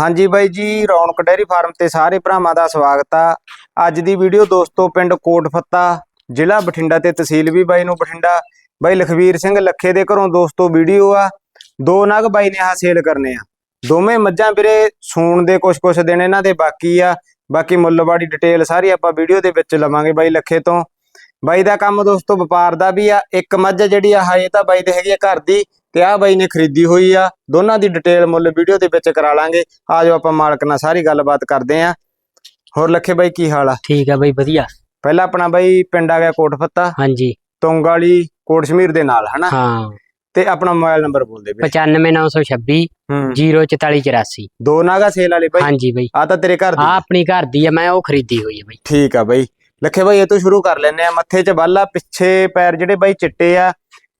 ਹਾਂਜੀ ਬਾਈ ਜੀ, ਰੌਣਕ ਡੈਰੀ ਫਾਰਮ ਤੇ ਸਾਰੇ ਭਰਾਵਾਂ ਦਾ ਸਵਾਗਤ ਆ। ਅੱਜ ਦੀ ਵੀਡੀਓ ਦੋਸਤੋ ਪਿੰਡ ਕੋਟਫੱਤਾ, ਜ਼ਿਲ੍ਹਾ ਬਠਿੰਡਾ ਤੇ ਤਹਿਸੀਲ ਵੀ ਬਾਈ ਨੂੰ ਬਠਿੰਡਾ। ਬਾਈ ਲਖਵੀਰ ਸਿੰਘ ਲੱਖੇ ਦੇ ਘਰੋਂ ਦੋਸਤੋ ਵੀਡੀਓ ਆ। ਦੋ ਨਗ ਬਾਈ ਨੇ ਆ ਸੇਲ ਕਰਨੇ ਆ। ਦੋਵੇਂ ਮੱਝਾਂ ਵੀਰੇ, ਸੂਣ ਦੇ ਕੁਝ ਕੁਝ ਦਿਨ ਇਹਨਾਂ ਦੇ ਬਾਕੀ ਆ। ਬਾਕੀ ਮੁੱਲਵਾੜੀ ਡਿਟੇਲ ਸਾਰੀ ਆਪਾਂ ਵੀਡੀਓ ਦੇ ਵਿੱਚ ਲਵਾਂਗੇ ਬਾਈ ਲੱਖੇ ਤੋਂ। ਬਾਈ ਦਾ ਕੰਮ ਦੋਸਤੋ ਵਪਾਰ ਦਾ ਵੀ ਆ ਇੱਕ ਮੱਝ ਜਿਹੜੀ ਆ ਇਹ ਤਾਂ ਬਾਈ ਦੇ ਹੈਗੀ ਆ ਘਰ ਦੀ ਤੇ ਆ ਬਾਈ ਨੇ ਖਰੀਦੀ ਹੋਈ ਆ। ਦੋਨਾਂ ਦੀ ਡਿਟੇਲ ਮੁੱਲ ਵੀਡੀਓ ਦੇ ਵਿੱਚ ਕਰਾ ਲਾਂਗੇ। ਆਜੋ ਆਪਾਂ ਮਾਲਕ ਨਾਲ ਸਾਰੀ ਗੱਲਬਾਤ ਕਰਦੇ ਆਂ। ਹੋਰ ਲੱਖੇ ਬਾਈ ਕੀ ਹਾਲ ਆ? ਠੀਕ ਆ ਬਈ ਵਧੀਆ। ਪਹਿਲਾਂ ਆਪਣਾ ਬਾਈ ਪਿੰਡ ਆ ਗਿਆ ਕੋਟਫੱਤਾ ਹਾਂਜੀ। ਤੁੰਗ ਵਾਲੀ ਕੋਟ ਸ਼ਮੀਰ ਦੇ ਨਾਲ ਹਨਾ? ਹਾਂ। ਤੇ ਆਪਣਾ ਮੋਬਾਈਲ ਨੰਬਰ ਬੋਲ ਦੇ ਵੀਰੇ। 95926 ਹੂੰ। 04484 ਦੋ ਨਾਗਾ ਸੇਲ ਵਾਲੇ ਬਾਈ? ਹਾਂਜੀ ਬਈ। ਆ ਤਾਂ ਤੇਰੇ ਘਰ ਆ ਦੀ ਆਪਣੀ ਘਰ ਦੀ ਆ ਮੈਂ ਉਹ ਖਰੀਦੀ ਹੋਈ ਆ ਬਈ। ਠੀਕ ਆ ਬਾਈ। ਲੱਖੇ ਬਾਈ ਇਹ ਤੋਂ ਸ਼ੁਰੂ ਕਰ ਲੈਨੇ ਆ ਮੱਥੇ 'ਚ ਬੱਲਾ ਪਿੱਛੇ ਪੈਰ ਜਿਹੜੇ ਬਾਈ ਚਿੱਟੇ ਆ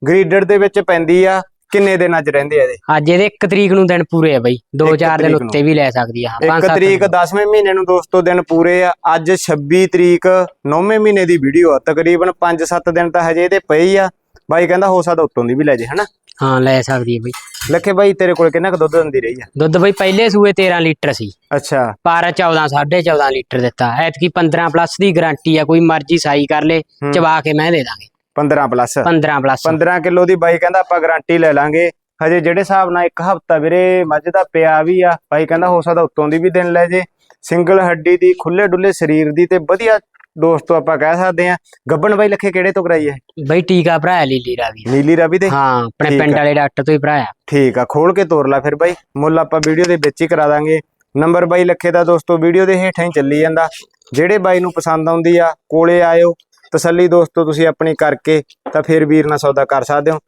ਗਰੀਡਰ ਦੇ ਵਿੱਚ ਪੈਂਦੀ ਆ ਕਿੰਨੇ ਦਿਨਾਂ 'ਚ ਰਹਿੰਦੇ ਆ ਇਹਦੇ? ਅੱਜ ਇਹਦੇ 1 ਤਰੀਕ ਨੂੰ ਦਿਨ ਪੂਰੇ ਆ ਬਈ। 2-4 ਦਿਨ। ਉੱਤੇ ਵੀ ਲੈ ਸਕਦੀ ਆ। ਹਾਂ, ਪੰਜ 1 ਸੱਤ ਤਰੀਕ ਦਿਨ। 10ਵੇਂ ਮਹੀਨੇ ਨੂੰ ਦੋਸਤੋ ਦਿਨ ਪੂਰੇ ਆ। ਅੱਜ 26 ਤਰੀਕ 9ਵੇਂ ਮਹੀਨੇ ਦੀ ਵੀਡੀਓ ਆ। ਤਕਰੀਬਨ 5-7 ਦਿਨ ਤਾਂ ਹਜੇ ਇਹਦੇ ਹੀ ਆ। ਬਾਈ ਕਹਿੰਦਾ ਹੋ ਸਕਦਾ ਉੱਤੋਂ ਦੀ ਵੀ ਲੈ ਜੇ ਹਨਾ? ਹਾਂ ਲੈ ਸਕਦੀ ਆ ਬਈ। ਲੱਖੇ ਬਾਈ ਤੇਰੇ ਕੋਲ ਕਿੰਨਾ ਕੁ ਦੁੱਧ ਦਿੰਦੀ ਰਹੀ ਆ? ਦੁੱਧ ਬਈ ਪਹਿਲੇ ਸੂਏ 13 ਲੀਟਰ ਸੀ। ਅੱਛਾ। ਪਰ 14 14.5 ਲੀਟਰ ਦਿੱਤਾ। ਐਤਕੀ 15 ਪਲੱਸ ਦੀ ਗਾਰੰਟੀ ਆ ਕੋਈ ਮਰਜ਼ੀ ਸਾਈ ਕਰ ਲੇ ਹੂੰ। ਚਬਾ ਕੇ ਮੈਂ ਦੇ ਦਾਂਗੇ। 15 ਪਲੱਸ 15 ਪਲੱਸ 15 ਕਿਲੋ ਦੀ ਬਾਈ ਕਹਿੰਦਾ ਆਪਾਂ ਗਾਰੰਟੀ ਲੈ ਲਾਂਗੇ। ਹਜੇ ਜਿਹੜੇ ਹਿਸਾਬ ਨਾਲ ਇੱਕ ਹਫਤਾ ਵੀਰੇ ਮੱਝ ਦਾ ਪਿਆ ਵੀ ਆ ਬਾਈ ਕਹਿੰਦਾ ਹੋ ਸਕਦਾ ਉੱਤੋਂ ਦੀ ਵੀ ਦਿਨ ਲੈ ਜੇ। ਸਿੰਗਲ ਹੱਡੀ ਦੀ ਖੁੱਲੇ ਡੁੱਲੇ ਸਰੀਰ ਦੀ ਤੇ ਵਧੀਆ ਦੋਸਤੋ ਆਪਾਂ ਕਹਿ ਸਕਦੇ ਆ ਗੱਬਣ ਬਾਈ ਲੱਖੇ ਕਿਹੜੇ ਤੋਂ ਕਰਾਈ ਹੈ ਬਈ ਟੀਕਾ ਭਰਾਇਆ ਲੀਲੀ ਰਾਵੀ ਨੀਲੀ ਰਵੀ ਦੇ? ਹਾਂ ਆਪਣੇ ਠੀਕ ਪਿੰਡ ਆ। ਵਾਲੇ ਡਾਕਟਰ ਤੋਂ ਹੀ ਭਰਾਇਆ ਠੀਕ ਆ ਖੋਲ ਕੇ ਤੋਰ ਲਾ ਫਿਰ ਬਾਈ। ਮੁੱਲ ਆਪਾਂ ਵੀਡੀਓ ਦੇ ਵਿੱਚ ਹੀ ਕਰਾ ਦਾਂਗੇ। ਨੰਬਰ ਬਾਈ ਲੱਖੇ ਦਾ ਦੋਸਤੋ ਵੀਡੀਓ ਦੇ ਹੇਠਾਂ ਹੀ ਚੱਲੀ ਜਾਂਦਾ। ਜਿਹੜੇ ਬਾਈ ਨੂੰ ਪਸੰਦ ਆਉਂਦੀ ਆ ਕੋਲੇ ਆਇਓ। ਤਸੱਲੀ ਦੋਸਤੋ ਤੁਸੀਂ ਆਪਣੀ ਕਰਕੇ ਤਾਂ ਫਿਰ ਵੀਰ ਨਾਲ ਸੌਦਾ ਕਰ ਸਕਦੇ ਹੋ।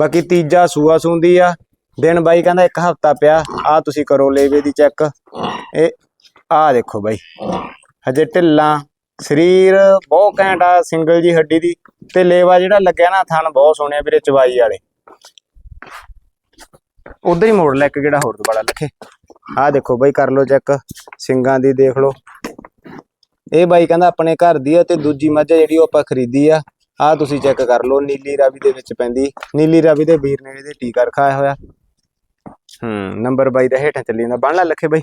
ਬਾਕੀ ਤੀਜਾ ਸੂਆ ਸੁੰਦੀ ਆ। ਦਿਨ ਬਾਈ ਕਹਿੰਦਾ ਇੱਕ ਹਫਤਾ ਪਿਆ ਆ ਤੁਸੀਂ ਕਰੋ ਲੇਵੇ ਦੀ ਚੈੱਕ। ਇਹ ਆ ਦੇਖੋ ਬਾਈ। ਹਜੇ ਢਿੱਲਾਂ ਸਰੀਰ ਬਹੁਤ ਘੈਂਟ ਆ, ਸਿੰਗਲ ਜੀ ਹੱਡੀ ਦੀ। ਤੇ ਲੇਵਾ ਜਿਹੜਾ ਲੱਗਿਆ ਨਾ, ਥਣ ਬਹੁਤ ਸੋਹਣੇ ਆ ਵੀਰੇ, ਚਵਾਈ ਵਾਲੇ। ਉਧਰ ਹੀ ਮੋੜ ਲੈ ਇੱਕ ਕਿਹੜਾ ਹੋਰ ਦੁਬਾਰਾ ਲਿਖੇ। ਆਹ ਦੇਖੋ ਬਾਈ, ਕਰ ਲਓ ਚੈੱਕ ਸਿੰਗਾਂ ਦੀ ਦੇਖ ਲਓ। ਇਹ ਬਾਈ ਕਹਿੰਦਾ ਆਪਣੇ ਘਰ ਦੀ ਆ ਤੇ ਦੂਜੀ ਮੱਝ ਜਿਹੜੀ ਉਹ ਆਪਾਂ ਖਰੀਦੀ ਆ। ਆਹ ਤੁਸੀਂ ਚੈੱਕ ਕਰ ਲਓ, ਨੀਲੀ ਰਾਵੀ ਦੇ ਵਿੱਚ ਪੈਂਦੀ। ਨੀਲੀ ਰਾਵੀ ਦੇ ਵੀਰ ਨੇ ਇਹਦੇ ਟੀਕਾ ਰਖਾਇਆ ਹੋਇਆ। ਹੂੰ, ਨੰਬਰ ਬਾਈ ਦਾ ਹੇਠਾਂ ਚੱਲੀ ਜਾਂਦਾ। ਬਣ ਲੈ ਲਿਖੇ ਬਾਈ।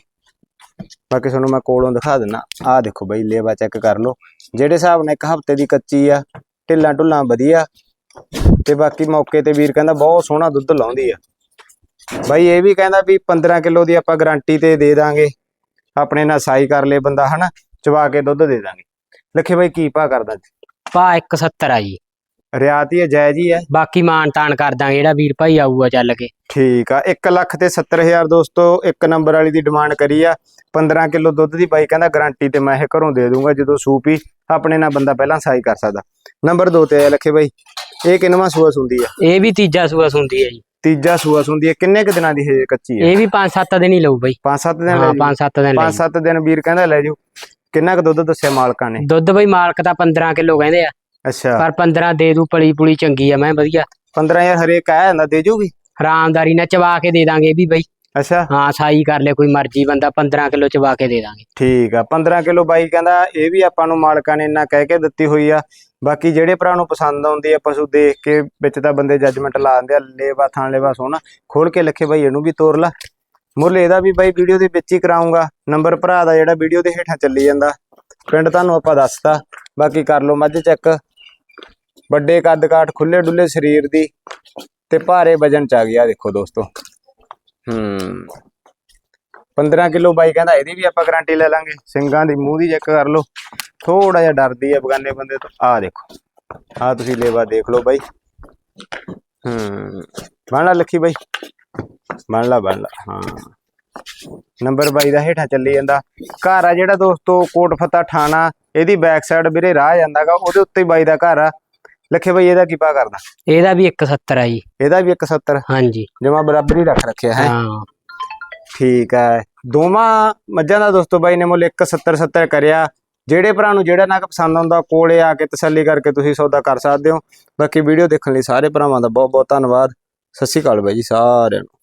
ਬਾਕੀ ਤੁਹਾਨੂੰ ਮੈਂ ਕੋਲੋਂ ਦਿਖਾ ਦਿੰਨਾ। ਆਹ ਦੇਖੋ ਬਾਈ, ਲੇਵਾ ਚੈੱਕ ਕਰ ਲਓ। ਜਿਹੜੇ ਹਿਸਾਬ ਨਾਲ ਇੱਕ ਹਫ਼ਤੇ ਦੀ ਕੱਚੀ ਆ, ਢਿੱਲਾਂ ਢੁੱਲਾਂ ਵਧੀਆ। ਤੇ ਬਾਕੀ ਮੌਕੇ ਤੇ ਵੀਰ ਕਹਿੰਦਾ ਬਹੁਤ ਸੋਹਣਾ ਦੁੱਧ ਲਾਉਂਦੀ ਆ। ਬਾਈ ਇਹ ਵੀ ਕਹਿੰਦਾ ਵੀ 15 ਕਿਲੋ ਦੀ ਆਪਾਂ ਗਾਰੰਟੀ ਤੇ ਦੇ ਦਾਂਗੇ। ਆਪਣੇ ਨਾਲ ਸਾਈ ਕਰ ਲੇ ਬੰਦਾ, ਹਨਾ? ਚਵਾ ਕੇ ਦੁੱਧ ਦੇ ਦਾਂਗੇ। ਲੱਖੇ ਬਾਈ, ਕੀ ਭਾ ਕਰਦਾ ਪਾ 170 ਆ ਜੀ। ਰਿਆਤ ਹੀ ਹੈ ਜਾਇਜ਼ ਹੀ ਹੈ। ਬਾਕੀ ਮਾਨ ਤਾਨ ਕਰ ਦਾਂਗੇ ਜਿਹੜਾ ਵੀਰ ਭਾਈ ਆਊਗਾ ਚੱਲ ਕੇ। ਠੀਕ ਆ 1 ਲੱਖ ਤੇ 70000 ਦੋਸਤੋ ਇੱਕ ਨੰਬਰ ਵਾਲੀ ਦੀ ਡਿਮਾਂਡ ਕਰੀ ਆ। 15 ਕਿਲੋ ਦੁੱਧ ਦੀ ਬਾਈ ਕਹਿੰਦਾ ਗਾਰੰਟੀ ਤੇ ਮੈਂ ਇਹ ਘਰੋਂ ਦੇ ਦੂੰਗਾ ਜਦੋਂ ਸੂਪ ਹੀ ਆਪਣੇ ਨਾਲ ਬੰਦਾ ਪਹਿਲਾਂ ਸਾਈ ਕਰ ਸਕਦਾ। ਨੰਬਰ 2 ਤੇ ਆ ਲੱਖੇ ਬਾਈ ਇਹ ਕਿੰਨਵਾਂ ਸੂਆ ਸੁੰਦੀ ਆ? ਇਹ ਵੀ ਤੀਜਾ ਸੂਆ ਸੁੰਦੀ ਹੈ ਜੀ। ਤੀਜਾ ਸੂਆ ਸੁੰਦੀ ਆ ਕਿੰਨੇ ਕੁ ਦਿਨਾਂ ਦੀ ਇਹ ਕੱਚੀ ਆ? ਇਹ ਵੀ 5-7 ਦਿਨ ਹੀ ਲਊ ਬਈ। 5-7 ਦਿਨ ਹਾਂ ਜੂ 5-7 ਦਿਨ ਲੈ 5-7 ਦਿਨ ਵੀਰ ਕਹਿੰਦਾ ਲੈ ਜੂ ਕਿੰਨਾ ਕੁ ਦੁੱਧ ਦੱਸਿਆ ਮਾਲਕਾਂ ਨੇ? ਦੁੱਧ ਬਈ ਮਾਲਕ ਦਾ 15 ਕਿਲੋ ਕਹਿੰਦੇ ਆ। ਅੱਛਾ। ਪਰ 15 ਦੇ ਦੂ ਪਲੀ ਪੁਲੀ ਚੰਗੀ ਆ ਮੈਂ ਵਧੀਆ। 15000 ਹਰੇਕ ਆਇਆ ਜਾਂਦਾ ਦੇ ਜੂਗੀ? ਆਰਾਮਦਾਰੀ ਨਾਲ ਚਵਾ ਕੇ ਦੇ ਦਾਂਗੇ ਵੀ ਬਈ। ਅੱਛਾ। ਹਾਂ ਸਾਈ ਕਰ ਲੈ ਕੋਈ ਮਰਜ਼ੀ ਬੰਦਾ 15 ਕਿਲੋ ਚਵਾ ਕੇ ਦੇ ਦਾਂਗੇ। ਠੀਕ ਆ 15 ਕਿਲੋ ਬਾਈ ਕਹਿੰਦਾ ਇਹ ਵੀ ਆਪਾਂ ਨੂੰ ਮਾਲਕਾਂ ਨੇ ਇੰਨਾ ਕਹਿ ਕੇ ਦਿੱਤੀ ਹੋਈ ਆ। ਬਾਕੀ ਜਿਹੜੇ ਭਰਾ ਨੂੰ ਪਸੰਦ ਆਉਂਦੀ ਆ ਪਸ਼ੂ ਦੇਖ ਕੇ ਵਿੱਚ ਤਾਂ ਬੰਦੇ ਜੱਜਮੈਂਟ ਲਾ ਦਿੰਦੇ ਆ ਲੇਵਾ ਥਾਂ ਲੇਵਾ ਸੋਹਣਾ। ਖੋਲ ਕੇ ਲਿਖੇ ਬਾਈ ਇਹਨੂੰ ਵੀ ਤੋਰ ਲਾ। ਮੁੱਲ ਇਹਦਾ ਵੀ ਬਾਈ ਵੀਡੀਓ ਦੇ ਵਿੱਚ ਹੀ ਕਰਾਉਂਗਾ। ਨੰਬਰ ਭਰਾ ਦਾ ਜਿਹੜਾ ਵੀਡੀਓ ਦੇ ਹੇਠਾਂ ਚੱਲੀ ਜਾਂਦਾ। ਪਿੰਡ ਤੁਹਾਨੂੰ ਆਪਾਂ ਦੱਸਤਾ। ਬਾਕੀ ਕਰ ਲਓ ਮੱਝ ਚੈੱਕ। ਵੱਡੇ ਕੱਦ ਕਾਠ ਖੁੱਲੇ ਡੁੱਲੇ ਸਰੀਰ ਦੀ ਤੇ ਭਾਰੇ ਵਜਨ ਚ ਆ ਗਿਆ ਦੇਖੋ ਦੋਸਤੋ। ਹੂੰ। 15 ਕਿਲੋ ਬਾਈ ਕਹਿੰਦਾ ਇਹਦੀ ਵੀ ਆਪਾਂ ਗਾਰੰਟੀ ਲੈ ਲਾਂਗੇ। ਸਿੰਘਾਂ ਦੀ ਮੂੰਹ ਦੀ ਚੈੱਕ ਕਰ ਲਓ। ਥੋੜਾ ਜਿਹਾ ਡਰਦੀ ਹੈ ਬਗਾਨੇ ਬੰਦੇ ਤੋਂ। ਆਹ ਦੇਖੋ। ਆਹ ਤੁਸੀਂ ਲੇਵਾ ਦੇਖ ਲਓ ਬਾਈ। ਹੂੰ। ਬਣ ਲਾ ਲੱਖੀ ਬਾਈ। ਬਣ ਲਾ ਬਣ ਲਾ। ਹਾਂ। ਨੰਬਰ ਬਾਈ ਦਾ ਹੇਠਾਂ ਚੱਲੀ ਜਾਂਦਾ। ਘਰ ਆ ਜਿਹੜਾ ਦੋਸਤੋ ਕੋਟ ਫਤਾ ਠਾਣਾ ਇਹਦੀ ਬੈਕ ਸਾਈਡ ਵੀਰੇ ਰਾਹ ਜਾਂਦਾਗਾ ਉਹਦੇ ਉੱਤੇ ਹੀ ਬਾਈ ਦਾ ਘਰ ਆ। ਲੱਖੇ ਬਾਈ ਇਹਦਾ ਕੀ ਪਾ ਕਰਦਾ? ਇਹਦਾ ਵੀ 170 ਆ ਜੀ। ਇਹਦਾ ਵੀ 170 ਹਾਂਜੀ। ਜਮਾ ਬਰਾਬਰੀ ਰੱਖ ਰੱਖਿਆ ਹੈ? ਹਾਂ। ਠੀਕ ਹੈ ਦੋਵਾਂ ਮੱਝਾਂ ਦਾ ਦੋਸਤੋ ਬਾਈ ਨੇ ਮੁੱਲ 170 70 ਕਰਿਆ। ਜਿਹੜੇ ਭਰਾ ਨੂੰ ਜਿਹੜਾ ਨਗ ਪਸੰਦ ਆਉਂਦਾ ਕੋਲੇ ਆ ਕੇ ਤਸੱਲੀ ਕਰਕੇ ਤੁਸੀਂ ਸੌਦਾ ਕਰ ਸਕਦੇ ਹੋ। ਬਾਕੀ ਵੀਡੀਓ ਦੇਖਣ ਲਈ ਸਾਰੇ ਭਰਾਵਾਂ ਦਾ ਬਹੁਤ ਬਹੁਤ ਧੰਨਵਾਦ। ਸਤਿ ਸ਼੍ਰੀ ਅਕਾਲ ਬਾਈ ਜੀ ਸਾਰਿਆਂ ਨੂੰ।